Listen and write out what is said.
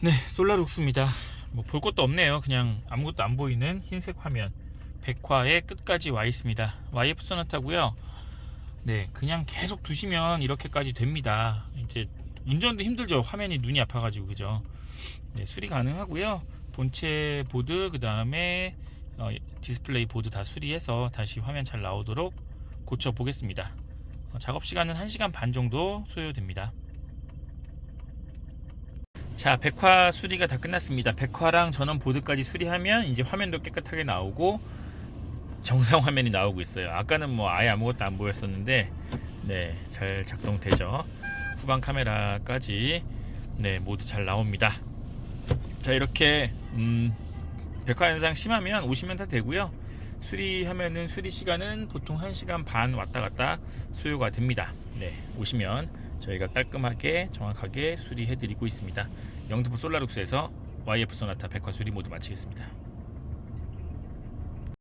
네, 솔라룩스입니다. 뭐 볼 것도 없네요. 그냥 아무것도 안 보이는 흰색 화면. 백화의 끝까지 와 있습니다. YF 소나타고요. 네, 그냥 계속 두시면 이렇게까지 됩니다. 이제 운전도 힘들죠. 화면이 눈이 아파가지고 그죠. 네, 수리 가능하고요. 본체 보드 그 다음에 어, 디스플레이 보드 다 수리해서 다시 화면 잘 나오도록 고쳐 보겠습니다. 어, 작업 시간은 1시간 반 정도 소요됩니다. 자, 백화 수리가 다 끝났습니다. 백화랑 전원 보드까지 수리하면 이제 화면도 깨끗하게 나오고 정상 화면이 나오고 있어요. 아까는 뭐 아예 아무것도 안 보였었는데 네, 잘 작동되죠. 후방 카메라까지 네, 모두 잘 나옵니다. 자, 이렇게 음, 백화 현상 심하면 오시면 다 되고요. 수리하면은 수리 시간은 보통 1시간 반 왔다 갔다 소요가 됩니다. 네, 오시면 저희가 깔끔하게 정확하게 수리해 드리고 있습니다. 영등포 솔라룩스에서 YF 소나타 백화 수리 모두 마치겠습니다.